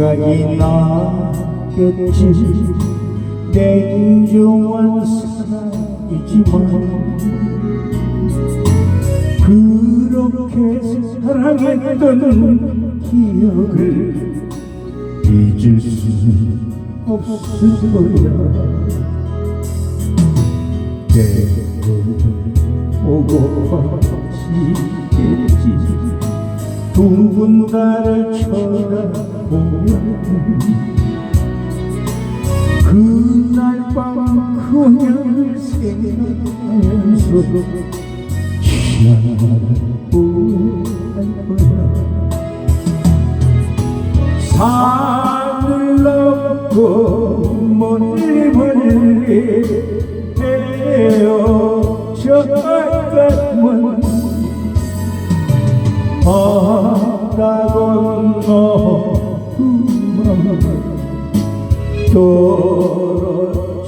생각이 나겠지. 내 인종은 사랑이지만 그렇게 사랑했던 기억을 잊을 수 없을 거야. 때를 오고 지겠지. 둥근 달을 쳐다보면 그날 밤 그녀를 생각하면서 산을 넘고 멀리 멀리 헤어져가면 바다 건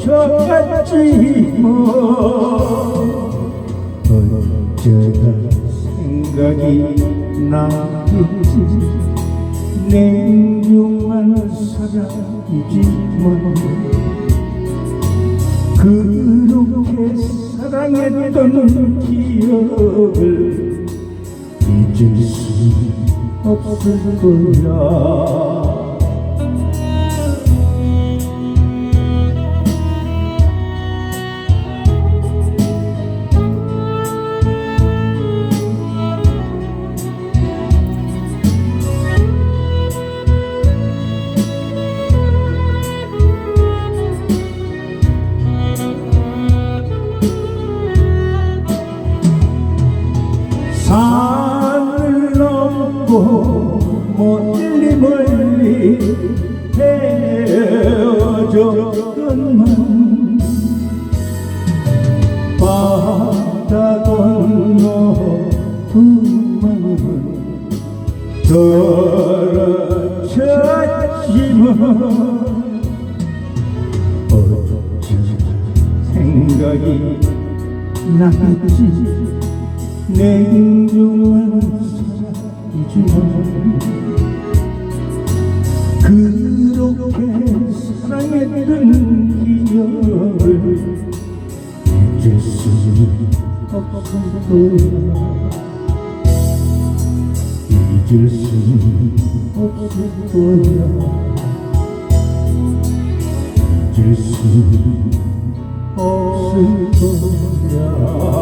떨어져갔지 뭐 어쩌다 생각이 나겠지 냉정한 사랑이지만 그렇게 사랑했던 기억을 잊을 수 없을 거야 고 멀리 멀리 헤어졌건만 바다 건너 두 마음은 떨어졌지만 어쩌다 생각이 나겠지. 사랑이지만 그렇게 사랑했던 기억을 잊을 수 없을 거야 잊을 수 없을 거야. 잊을 수 없을 거야